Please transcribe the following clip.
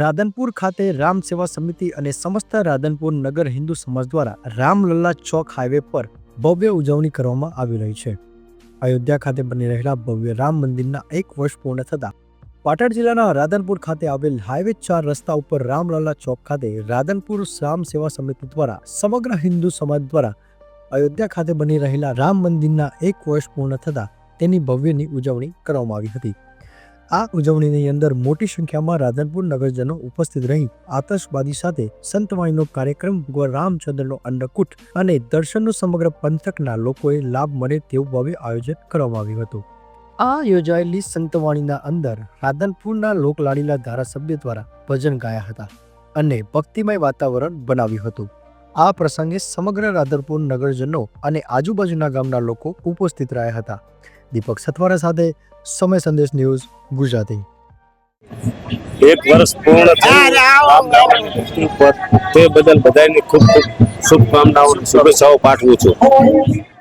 રાધનપુર ખાતે રામ સેવા સમિતિ અને સમસ્ત રાધનપુર નગર હિન્દુ સમાજ દ્વારા રામલલ્લા ચોક હાઈવે પર ભવ્ય ઉજવણી કરવામાં આવી રહી છે. અયોધ્યા ખાતે બની રહેલા ભવ્ય રામ મંદિરના એક વર્ષ પૂર્ણ થતા પાટણ જિલ્લાના રાધનપુર ખાતે આવેલ હાઈવે ચાર રસ્તા ઉપર રામલલ્લા ચોક ખાતે રાધનપુર રામ સેવા સમિતિ દ્વારા સમગ્ર હિન્દુ સમાજ દ્વારા અયોધ્યા ખાતે બની રહેલા રામ મંદિરના એક વર્ષ પૂર્ણ થતા તેની ભવ્યની ઉજવણી કરવામાં આવી હતી. આ ઉજવણીની અંદર મોટી સંખ્યામાં રાધનપુર નગરજનો ઉપસ્થિત રહી આતશબાજી સાથે સંતવાણીનો કાર્યક્રમ રામચંદ્રનો અન્નકૂટ અને દર્શનનું સમગ્ર પંથકના લોકોએ લાભ મળે તેવું ભવ્ય આયોજન કરવામાં આવ્યું હતું. આ યોજાયેલી સંતવાણીના અંદર રાધનપુરના લોકલાડીલા ધારાસભ્ય દ્વારા ભજન ગાયા હતા અને ભક્તિમય વાતાવરણ બનાવ્યું હતું. આ પ્રસંગે સમગ્ર રાધનપુર નગરજનો અને આજુબાજુના ગામના લોકો ઉપસ્થિત રહ્યા હતા. દીપક સથવારા સાથે સમય સંદેશ ન્યૂઝ ગુજરાતી. એક વર્ષ પૂર્ણ થયું. તે બદલ બધાને ખૂબ ખૂબ શુભકામનાઓ અને શુભેચ્છાઓ પાઠવું છું.